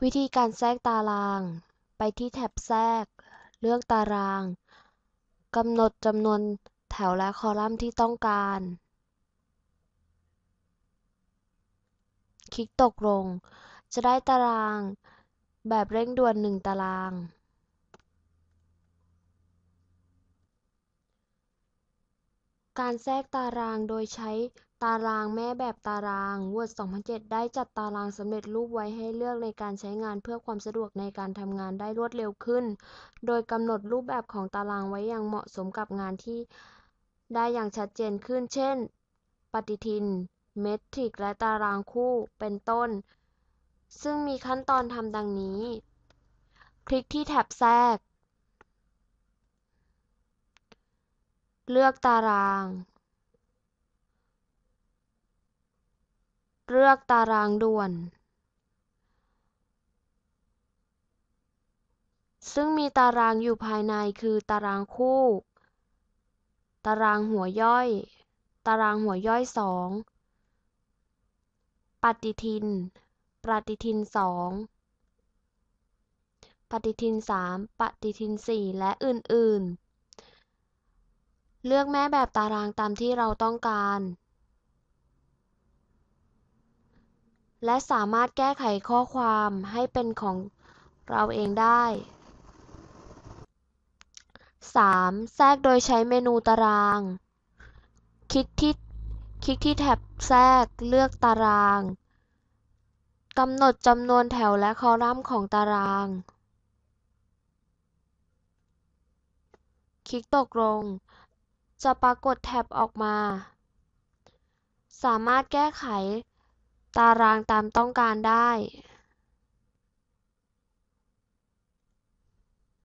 วิธีการแทรกตาราง ไปที่แท็บแทรก เลือกตาราง กำหนดจำนวนแถวและคอลัมน์ที่ต้องการ คลิกตกลง จะได้ตาราง แบบเร่งด่วนหนึ่งตาราง การแทรกตารางโดยใช้ ตารางแม่แบบตาราง Word 2007 ได้จัดตารางสำเร็จรูปไว้ให้เลือกในการใช้งานเพื่อความสะดวกในการทำงานได้รวดเร็วขึ้น โดยกำหนดรูปแบบของตารางไว้อย่างเหมาะสมกับงานที่ได้อย่างชัดเจนขึ้น เช่น ปฏิทิน เมตริก และตารางคู่ เป็นต้น ซึ่งมีขั้นตอนทำดังนี้ คลิกที่แท็บแทรก เลือกตาราง เลือกตารางด่วนซึ่งมีตารางอยู่ภายในคือตารางคู่ ตารางหัวย่อย ตารางหัวย่อยสองปฏิทิน ปฏิทินสองปฏิทินสามปฏิทินสี่และอื่น ๆ เลือกแม่แบบตารางตามที่เราต้องการ และสามารถแก้ไขข้อความให้เป็นของเราเองได้ 3. แทรกโดยใช้เมนูตาราง คลิกที่คลิกที่แท็บแทรกเลือกตาราง กำหนดจำนวนแถวและคอลัมน์ของตาราง คลิกตกลง จะปรากฏแท็บออกมา สามารถแก้ไข ตารางตามต้องการได้